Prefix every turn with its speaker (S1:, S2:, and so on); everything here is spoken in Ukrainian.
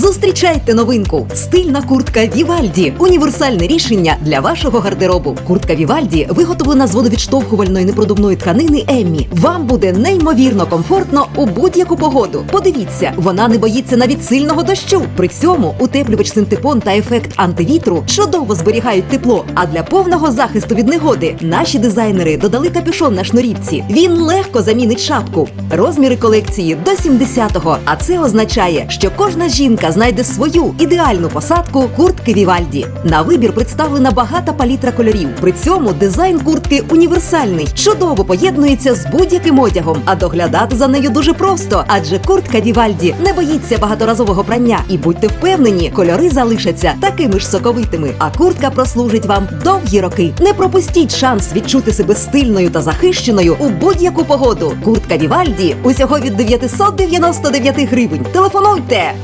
S1: Зустрічайте новинку. Стильна куртка Вівальді. Універсальне рішення для вашого гардеробу. Куртка Вівальді виготовлена з водовідштовхувальної непродувної тканини Еммі. Вам буде неймовірно комфортно у будь-яку погоду. Подивіться, вона не боїться навіть сильного дощу. При цьому утеплювач синтепон та ефект антивітру чудово зберігають тепло. А для повного захисту від негоди наші дизайнери додали капюшон на шнурівці. Він легко замінить шапку. Розміри колекції до 70-го. А це означає, що кожна жінка знайде свою ідеальну посадку куртки Вівальді. На вибір представлена багата палітра кольорів. При цьому дизайн куртки універсальний, чудово поєднується з будь-яким одягом. А доглядати за нею дуже просто, адже куртка Вівальді не боїться багаторазового прання. І будьте впевнені, кольори залишаться такими ж соковитими. А куртка прослужить вам довгі роки. Не пропустіть шанс відчути себе стильною та захищеною у будь-яку погоду. Куртка Вівальді усього від 999 гривень. Телефонуйте!